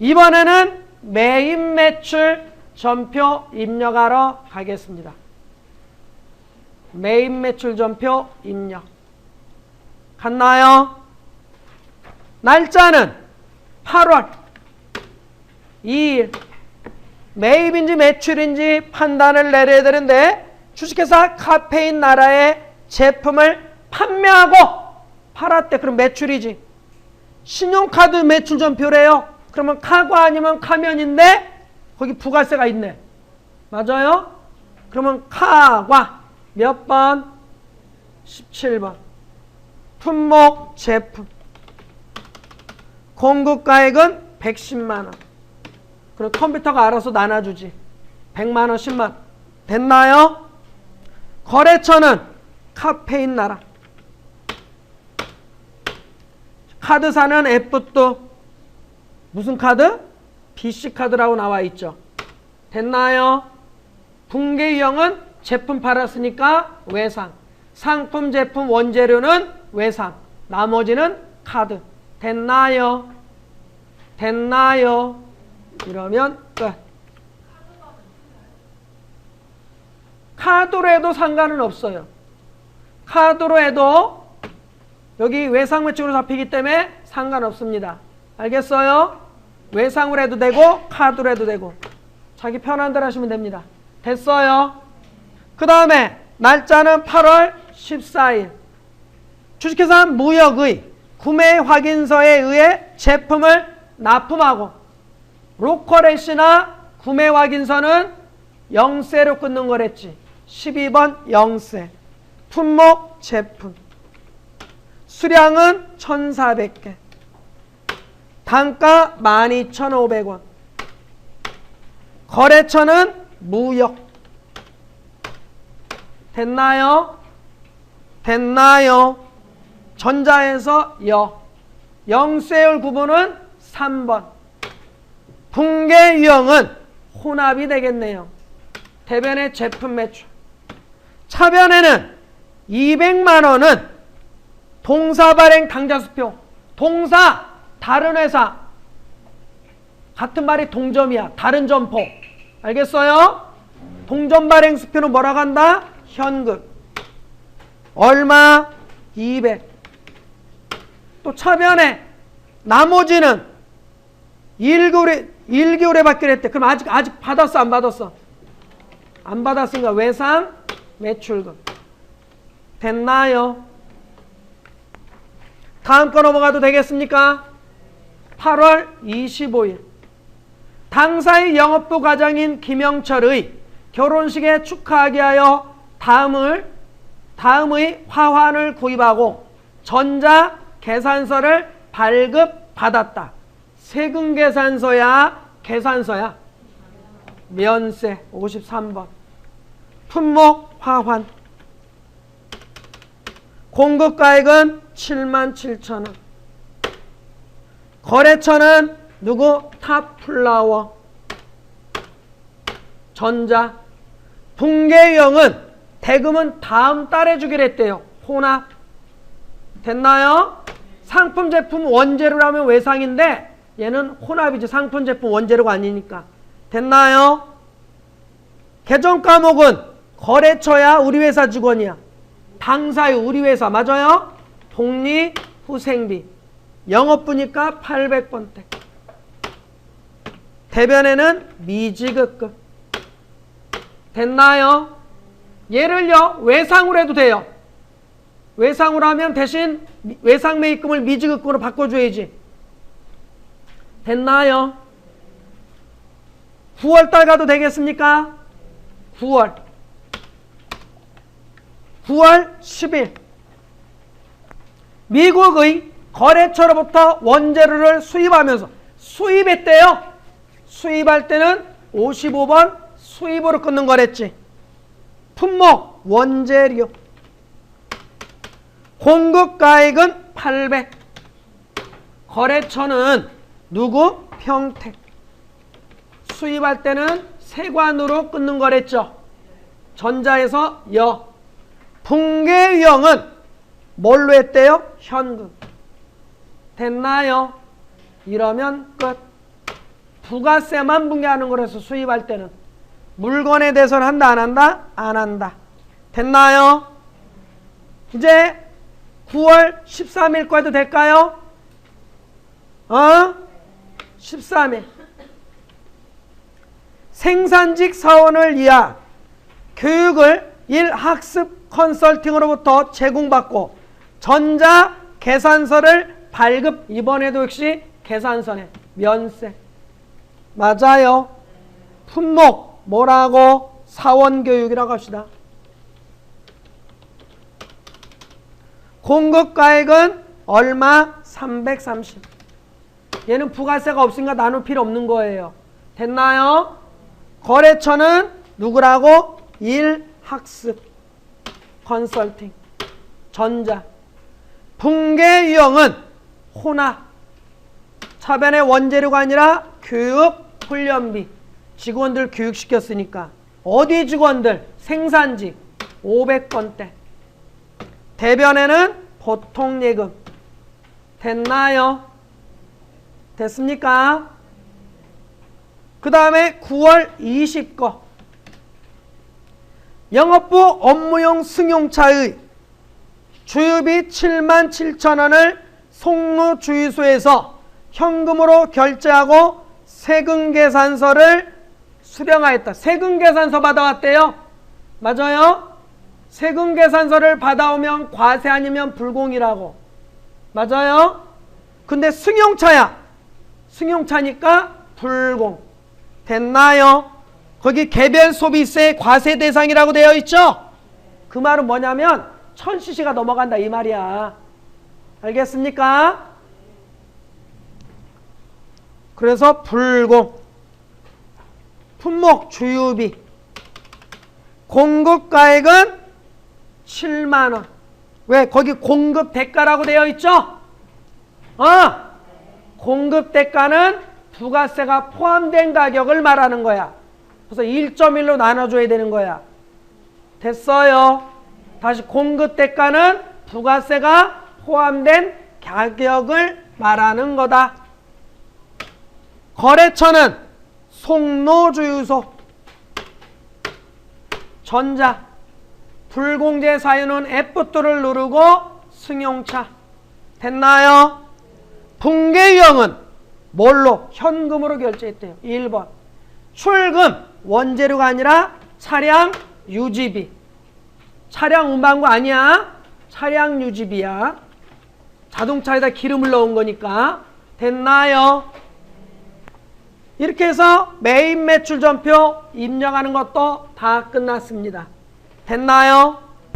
이번에는 매입 매출 전표 입력하러 가겠습니다. 매입 매출 전표 입력. 갔나요? 날짜는 8월 2일. 매입인지 매출인지 판단을 내려야 되는데 주식회사 카페인 나라의 제품을 판매하고 팔았대. 그럼 매출이지. 신용카드 매출 전표래요. 그러면 카과 아니면 카면인데 거기 부가세가 있네. 맞아요? 그러면 카과 몇 번? 17번. 품목 제품. 공급가액은 110만 원. 그럼 컴퓨터가 알아서 나눠주지. 100만 원, 10만 원. 됐나요? 거래처는 카페인 나라. 카드사는 F2 무슨 카드? BC 카드라고 나와 있죠. 됐나요? 붕괴 유형은 제품 팔았으니까 외상. 상품 제품 원재료는 외상. 나머지는 카드. 됐나요? 됐나요? 이러면 끝. 카드로 해도 상관은 없어요. 카드로 해도 여기 외상 매출로 잡히기 때문에 상관없습니다. 알겠어요? 외상으로 해도 되고 카드로 해도 되고 자기 편한 대로 하시면 됩니다. 됐어요? 그 다음에 날짜는 8월 14일 주식회사 무역의 구매 확인서에 의해 제품을 납품하고 로컬에시나 구매 확인서는 영세로 끊는 거랬지. 12번 영세. 품목 제품. 수량은 1,400개. 단가 12,500원. 거래처는 무역. 됐나요? 됐나요? 전자에서 여. 영세율 구분은 3번. 붕괴 유형은 혼합이 되겠네요. 대변의 제품 매출. 차변에는 200만 원은 동사 발행 당자수표. 동사 다른 회사 같은 말이 동점이야. 다른 점포. 알겠어요? 동점 발행 수표는 뭐라고 한다? 현금. 얼마? 200. 또 차변에 나머지는 1개월에 1개월에 받기로 했대. 그럼 아직 아직 받았어 안 받았어? 안 받았으니까 외상 매출금. 됐나요? 다음 거 넘어가도 되겠습니까? 8월 25일 당사의 영업부 과장인 김영철의 결혼식에 축하하기 하여 다음을 다음의 화환을 구입하고 전자 계산서를 발급받았다. 세금 계산서야 계산서야? 면세 53번. 품목 화환. 공급가액은 7만 7천 원 거래처는 누구? 탑플라워. 전자. 붕괴형은 대금은 다음 달에 주기로 했대요. 혼합 됐나요? 상품 제품 원재료라면 외상인데 얘는 혼합이지. 상품 제품 원재료가 아니니까. 됐나요? 개정 과목은 거래처야? 우리 회사 직원이야? 당사의 우리 회사. 맞아요? 독립 후생비 영업 부니까 800번대 대변에는 미지급급 됐나요? 얘를요 외상으로 해도 돼요 외상으로 하면 대신 외상 매입금을 미지급금으로 바꿔줘야지 됐나요? 9월 달 가도 되겠습니까? 9월 9월 10일 미국의 거래처로부터 원재료를 수입하면서 수입했대요. 수입할 때는 55번 수입으로 끊는 거랬지. 품목 원재료 공급가액은 800 거래처는 누구? 평택 수입할 때는 세관으로 끊는 거랬죠. 전자에서 여 붕괴형은 뭘로 했대요? 현금 됐나요? 이러면 끝 부가세만 분개하는 거라서 수입할 때는 물건에 대해서는 한다 안 한다? 안 한다. 됐나요? 이제 9월 13일 거해도 될까요? 어? 13일. 생산직 사원을 위한 교육을 일학습 컨설팅으로부터 제공받고 전자 계산서를 발급 이번에도 역시 계산서네 면세. 맞아요. 품목 뭐라고 사원교육이라고 합시다. 공급가액은 얼마? 330 얘는 부가세가 없으니까 나눌 필요 없는 거예요. 됐나요? 거래처는 누구라고? 일 학습 컨설팅. 전자. 붕괴 유형은 혼합. 차변의 원재료가 아니라 교육 훈련비. 직원들 교육시켰으니까. 어디 직원들? 생산직 500건대. 대변에는 보통 예금. 됐나요? 됐습니까? 그 다음에 9월 20거. 영업부 업무용 승용차의 주유비 7만 7천 원을 송로 주유소에서 현금으로 결제하고 세금 계산서를 수령하였다. 세금 계산서 받아왔대요. 맞아요? 세금 계산서를 받아오면 과세 아니면 불공이라고. 맞아요? 근데 승용차야. 승용차니까 불공. 됐나요? 거기 개별 소비세 과세 대상이라고 되어 있죠? 그 말은 뭐냐면 1000cc가 넘어간다 이 말이야. 알겠습니까? 그래서 불공 품목 주유비 공급가액은 7만 원. 왜? 거기 공급 대가라고 되어 있죠? 어. 공급 대가는 부가세가 포함된 가격을 말하는 거야. 그래서 1.1로 나눠줘야 되는 거야. 됐어요. 다시 공급 대가는 부가세가 포함된 가격을 말하는 거다. 거래처는 송로주유소, 전자, 불공제 사유는 F2를 누르고 승용차. 됐나요? 붕괴 유형은 뭘로? 현금으로 결제했대요. 1번. 출금, 원재료가 아니라 차량 유지비. 차량 운반구 아니야. 차량 유지비야. 자동차에다 기름을 넣은 거니까. 됐나요? 이렇게 해서 메인 매출 전표 입력하는 것도 다 끝났습니다. 됐나요?